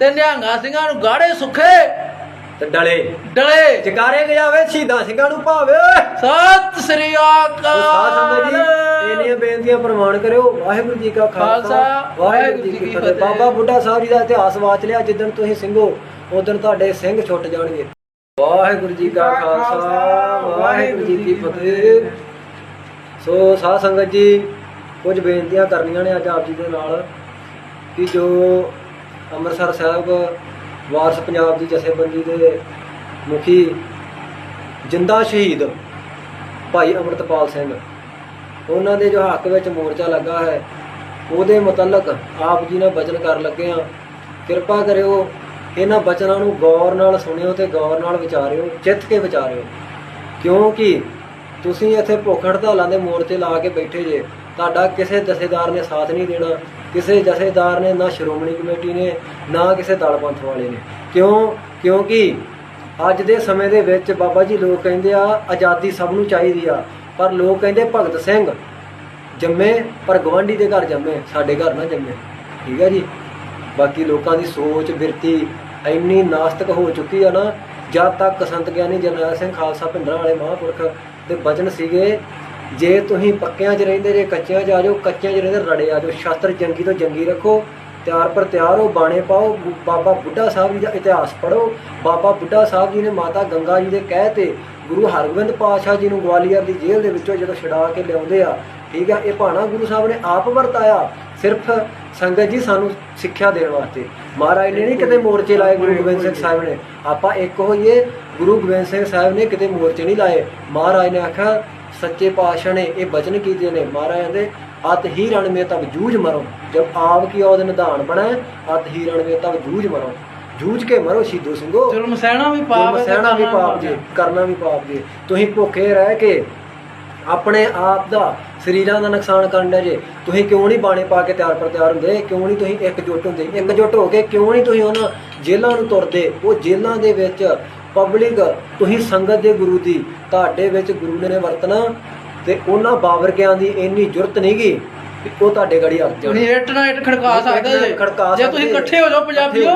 ਤੇ ਨਿਹੰਗਾ ਸਿੰਘਾਂ ਨੂੰ ਗਾੜੇ ਸੁੱਖੇ। ਤੇ ਡਲੇ। ਡਲੇ। ਜਕਾਰੇ ਗਜਾਵੇ ਸ਼ਹੀਦਾਂ ਸਿੰਘਾਂ ਨੂੰ ਭਾਵੇ। ਸਤਿ ਸ੍ਰੀ ਸਾਧ ਸੰਗਤ ਜੀ ਅਕਾਲ ਇਹਨੀਆਂ ਬੇਨਤੀਆਂ ਪ੍ਰਮਾਣ ਕਰਿਓ। ਵਾਹਿਗੁਰੂ ਜੀ ਕਾ ਖਾਲਸਾ ਖਾਲਸਾ, ਵਾਹਿਗੁਰੂ ਜੀ ਕੀ ਫਤਿਹ। ਬਾਬਾ ਬੁੱਢਾ ਸਾਹਿਬ ਜੀ ਦਾ ਇਤਿਹਾਸ ਵਾਚ ਲਿਆ ਜਿੱਦਣ ਤੁਸੀਂ ਸਿੰਘੋ ਉਦੋਂ ਤੁਹਾਡੇ ਸਿੰਘ ਛੁੱਟ ਜਾਣਗੇ। ਵਾਹਿਗੁਰੂ ਜੀ ਕਾ ਖਾਲਸਾ ਵਾਹਿਗੁਰੂ ਜੀ ਕੀ ਫਤਿਹ। ਸੋ ਸਾਧ ਸੰਗਤ ਜੀ ਕੁਝ ਬੇਨਤੀਆਂ ਕਰਨੀਆਂ ਨੇ ਅੱਜ ਆਪ ਜੀ ਦੇ ਨਾਲ ਕਿ ਜੋ ਅੰਮ੍ਰਿਤਸਰ ਸਾਹਿਬ, ਵਾਰਸ ਪੰਜਾਬ ਦੀ ਜਥੇਬੰਦੀ ਦੇ ਮੁਖੀ ਜਿੰਦਾ ਸ਼ਹੀਦ ਭਾਈ ਅਮਰਤਪਾਲ ਸਿੰਘ। ਉਹਨਾਂ ਦੇ ਜੋ ਹੱਕ ਵਿੱਚ ਮੋਰਚਾ ਲੱਗਾ ਹੈ, ਉਹਦੇ ਮੁਤਲਕ ਆਪ ਜੀ ਨਾਲ ਬਚਨ ਕਰ ਲੱਗੇ ਆ ਕਿਰਪਾ ਕਰਿਓ, ਇਹਨਾਂ ਬਚਨਾਂ ਨੂੰ ਗੌਰ ਨਾਲ ਸੁਣਿਓ ਤੇ ਗੌਰ ਨਾਲ ਵਿਚਾਰਿਓ ਚਿੱਤ ਕੇ ਵਿਚਾਰਿਓ। ਕਿਉਂਕਿ ਤੁਸੀਂ ਇੱਥੇ ਭੁੱਖ ਹੜਤਾਲਾਂ ਦੇ ਮੋਰਚੇ ਲਾ ਕੇ ਬੈਠੇ ਜੇ, ਤੁਹਾਡਾ ਕਿਸੇ ਜਥੇਦਾਰ ਨੇ ਸਾਥ ਨਹੀਂ ਦੇਣਾ। ਕਿਸੇ ਜਥੇਦਾਰ ਨੇ, ਨਾ ਸ਼੍ਰੋਮਣੀ ਕਮੇਟੀ ਨੇ, ਨਾ ਕਿਸੇ ਦਲ ਪੰਥ ਵਾਲੇ ਨੇ। ਕਿਉਂ? ਕਿਉਂਕਿ ਅੱਜ ਦੇ ਸਮੇਂ ਦੇ ਵਿੱਚ ਬਾਬਾ ਜੀ ਲੋਕ ਕਹਿੰਦੇ ਆ, ਆਜ਼ਾਦੀ ਸਭ ਨੂੰ ਚਾਹੀਦੀ ਆ। ਪਰ ਲੋਕ ਕਹਿੰਦੇ ਭਗਤ ਸਿੰਘ ਜੰਮੇ, ਪਰ ਗਵਾਂਢੀ ਦੇ ਘਰ ਜੰਮੇ, ਸਾਡੇ ਘਰ ਨਾ ਜੰਮੇ। ਠੀਕ ਹੈ ਜੀ? ਬਾਕੀ ਲੋਕਾਂ ਦੀ ਸੋਚ, ਬਿਰਤੀ ਇੰਨੀ ਨਾਸਤਕ ਹੋ ਚੁੱਕੀ ਆ ਨਾ, ਜਦ ਤੱਕ ਸੰਤ ਗਿਆਨੀ ਜਰਨੈਲ ਸਿੰਘ ਖਾਲਸਾ ਭਿੰਡਰਾਂ ਵਾਲੇ ਮਹਾਂਪੁਰਖ ਦੇ ਬਚਨ ਸੀਗੇ ਜੇ ਤੁਸੀਂ ਪੱਕਿਆਂ 'ਚ ਰਹਿੰਦੇ ਜੇ ਕੱਚਿਆਂ 'ਚ ਆ ਜਾਓ ਕੱਚਿਆਂ 'ਚ ਰਹਿੰਦੇ ਰੜੇ ਆ ਜਾਓ। ਸ਼ਸਤਰ ਜੰਗੀ ਤੋਂ ਜੰਗੀ ਰੱਖੋ ਤਿਆਰ ਪਰ ਤਿਆਰ ਹੋ ਬਾਣੇ ਪਾਓ ਬਾਬਾ ਬੁੱਢਾ ਸਾਹਿਬ ਜੀ ਦਾ ਇਤਿਹਾਸ ਪੜ੍ਹੋ। ਬਾਬਾ ਬੁੱਢਾ ਸਾਹਿਬ ਜੀ ਨੇ ਮਾਤਾ ਗੰਗਾ ਜੀ ਦੇ ਕਹਿ ਤੇ ਗੁਰੂ ਹਰਗੋਬਿੰਦ ਪਾਤਸ਼ਾਹ ਜੀ ਨੂੰ ਗਵਾਲੀਅਰ ਦੀ ਜੇਲ੍ਹ ਦੇ ਵਿੱਚੋਂ ਜਦੋਂ ਛੁਡਾ ਕੇ ਲਿਆਉਂਦੇ ਆ ਠੀਕ ਆ ਇਹ ਭਾਣਾ ਗੁਰੂ ਸਾਹਿਬ ਨੇ ਆਪ ਵਰਤਾਇਆ ਸਿਰਫ ਸੰਗਤ ਜੀ ਸਾਨੂੰ ਸਿੱਖਿਆ ਦੇਣ ਵਾਸਤੇ। ਮਹਾਰਾਜ ਨੇ ਨਹੀਂ ਕਿਤੇ ਮੋਰਚੇ ਲਾਏ ਗੁਰੂ ਗੋਬਿੰਦ ਸਿੰਘ ਸਾਹਿਬ ਨੇ। ਆਪਾਂ ਇੱਕ ਹੋਈਏ ਗੁਰੂ ਗੋਬਿੰਦ ਸਿੰਘ ਸਾਹਿਬ ਨੇ ਕਿਤੇ ਮੋਰਚੇ ਨਹੀਂ ਲਾਏ। ਮਹਾਰਾਜ ਨੇ ਆਖਿਆ ਸੱਚੇ ਪਾਤਸ਼ਾਹ ਨੇ ਇਹ ਬਚਨ ਕੀਤੇ ਨੇ ਮਹਾਰਾਜ ਕਹਿੰਦੇ ਅਤ ਹੀ ਰਣ ਮੇ ਤਬ ਜੂਝ ਮਰੋ। ਜਬ ਆਪ ਕੀ ਔਦ ਨਿਧਾਨ ਬਣੈ ਅਤ ਹੀ ਰਣ ਮੇ ਤਬ ਜੂਝ ਮਰੋ। ਜੂਝ ਕੇ ਮਰੋ ਸ਼ਹੀਦੋ ਸਿੰਘੋ। ਜ਼ੁਲਮ ਸਹਿਣਾ ਵੀ ਪਾਪ ਹੈ ਸਹਿਣਾ ਵੀ ਪਾਪ ਜੀ ਕਰਨਾ ਵੀ ਪਾਪ ਜੀ। ਤੁਸੀਂ ਭੁੱਖੇ ਰਹਿ ਕੇ ਆਪਣੇ ਆਪ ਦਾ ਸਰੀਰਾਂ ਦਾ ਨੁਕਸਾਨ ਕਰਨ ਦੇ ਜੇ। ਤੁਸੀਂ ਕਿਉਂ ਨਹੀਂ ਬਾਣੇ ਪਾ ਕੇ ਤਿਆਰ ਪਰ ਤਿਆਰ ਹੁੰਦੇ? ਕਿਉਂ ਨਹੀਂ ਤੁਸੀਂ ਇਕਜੁੱਟ ਹੁੰਦੇ? ਇਕਜੁੱਟ ਹੋ ਕੇ ਕਿਉਂ ਨਹੀਂ ਤੁਸੀਂ ਉਹਨਾਂ ਜੇਲ੍ਹਾਂ ਨੂੰ ਤੁਰਦੇ? ਉਹ ਜੇਲ੍ਹਾਂ ਦੇ ਵਿੱਚ ਪਬਲਿਕ ਤੁਸੀਂ ਸੰਗਤ ਦੇ ਗੁਰੂ ਦੀ ਤੁਹਾਡੇ ਵਿੱਚ ਗੁਰੂ ਨੇ ਵਰਤਣਾ ਤੇ ਉਹਨਾਂ ਬਾਬਰ ਗਿਆਨ ਦੀ ਇੰਨੀ ਜੁਰਤ ਨਹੀਂਗੀ ਕਿ ਉਹ ਤੁਹਾਡੇ ਗੜੀ ਹੱਥ ਤੁਸੀਂ ਇੱਟ ਨਾਲ ਇੱਟ ਖੜਕਾ ਸਕਦੇ ਜੇ। ਤੁਸੀਂ। ਇਕੱਠੇ ਹੋ ਜਾਓ ਪੰਜਾਬੀਓ।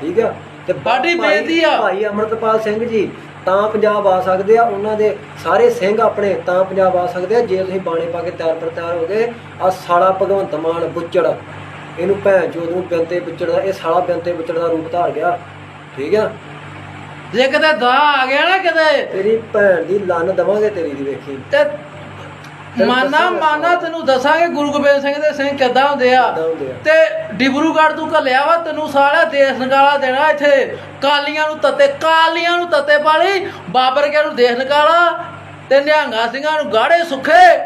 ਠੀਕ ਆ। ਤੇ ਭਾਈ- ਬੇਨਤੀ ਆ। ਭਾਈ ਅਮਰਤਪਾਲ ਸਿੰਘ ਜੀ ਤਾਂ ਪੰਜਾਬ ਆ ਸਕਦੇ ਆ। ਉਹਨਾਂ ਦੇ ਸਾਰੇ ਸਿੰਘ ਆਪਣੇ ਤਾਂ ਪੰਜਾਬ ਆ ਸਕਦੇ ਆ। ਜੇ ਤੁਸੀਂ ਬਾਣੇ ਪਾ ਕੇ ਤਿਆਰ ਪਰ ਤਿਆਰ ਹੋ ਗਏ ਆ ਸਾਲਾ ਭਗਵੰਤ ਮਾਨ ਬੁੱਚੜ ਇਹਨੂੰ ਭੈਣ ਚੋਦ ਨੂੰ ਬਿੰਤੇ ਬੁੱਚੜ ਦਾ ਇਹ ਸਾਲਾ ਬਿੰਤੇ ਬੁੱਚੜ ਦਾ ਰੂਪ ਧਾਰ ਗਿਆ। ਠੀਕ ਆ। ਜੇ ਕਿਤੇ ਦਾ ਆ ਗਿਆ ਨਾ ਕਿਤੇ ਤੇਰੀ ਭੈਣ ਦੀ ਲੰਨ ਦਵਾਂਗੇ ਤੇਰੀ ਦੀ ਵੇਖੀ। ਤੇ ਮਾਨਾ। ਮਾਨਾ ਤੈਨੂੰ ਦੱਸਾਂਗੇ ਗੁਰੂ ਗੋਬਿੰਦ ਸਿੰਘ ਦੇ ਸਿੰਘ ਕਿੱਦਾਂ ਹੁੰਦੇ ਆ। ਕਿੱਦਾਂ ਹੁੰਦੇ ਆ। ਤੇ ਡਿਬਰੂਗੜ੍ਹ ਤੂੰ ਘੱਲਿਆ ਵਾ ਤੈਨੂੰ ਸਾਰਾ ਦੇਸ਼ ਨਿਕਾਲਾ ਦੇਣਾ ਇੱਥੇ। ਕਾਲੀਆਂ ਨੂੰ ਤੱਤੇ ਕਾਲੀਆਂ ਨੂੰ ਤੱਤੇ ਪਾਲੀ ਬਾਬਰ ਕੇ ਨੂੰ ਦੇਸ਼ ਨਿਕਾਲਾ ਤੇ ਨਿਹੰਗਾ ਸਿੰਘਾਂ ਨੂੰ ਗਾੜੇ ਸੁੱਖੇ।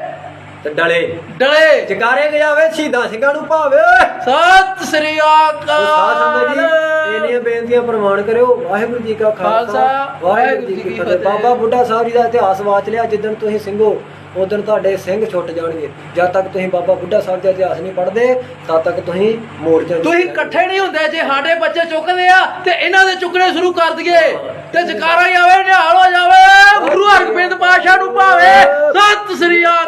ਤੇ ਡਲੇ। ਡਲੇ। ਜਕਾਰੇ ਗਜਾਵੇ ਸ਼ਹੀਦਾਂ ਸਿੰਘਾਂ ਨੂੰ ਭਾਵੇ। ਸਤਿ ਸ੍ਰੀ ਅਕਾਲ। ਇਹਨੀਆਂ ਬੇਨਤੀਆਂ ਪ੍ਰਮਾਣ ਕਰਿਓ ਵਾਹਿਗੁਰੂ ਜੀ ਕਾ ਖਾਲਸਾ ਵਾਹਿਗੁਰੂ ਜੀ ਕੀ ਫਤਿਹ। ਬਾਬਾ ਬੁੱਢਾ ਸਾਹਿਬ ਜੀ ਦਾ ਇਤਿਹਾਸ ਵਾਚ ਲਿਆ ਜਿੱਦਣ ਤੁਸੀਂ ਸਿੰਘੋ ਉਦੋਂ ਤੁਹਾਡੇ ਸਿੰਘ ਛੁੱਟ ਜਾਣਗੇ। ਜਦ ਤੱਕ ਤੁਸੀਂ ਬਾਬਾ ਬੁੱਢਾ ਸਾਹਿਬ ਦਾ ਇਤਿਹਾਸ ਨਹੀਂ ਪੜ੍ਹਦੇ ਤਦ ਤੱਕ ਤੁਸੀਂ ਮੋਰਚਾ ਨਹੀਂ ਤੁਸੀਂ ਇਕੱਠੇ ਨਹੀਂ ਹੁੰਦੇ ਜੇ ਸਾਡੇ ਬੱਚੇ ਚੁੱਕਦੇ ਆ ਤੇ ਇਹਨਾਂ ਦੇ ਚੁੱਕਣੇ ਸ਼ੁਰੂ ਕਰ ਦਈਏ। ਤੇ ਜਕਾਰਾ ਹੀ ਆਵੇ ਨਿਹਾਲ ਹੋ ਜਾਵੇ ਗੁਰੂ ਹਰਗੋਬਿੰਦ ਪਾਤਸ਼ਾਹ ਨੂੰ ਭਾਵੇ। ਸਤਿ ਸ੍ਰੀ ਅਕਾਲ।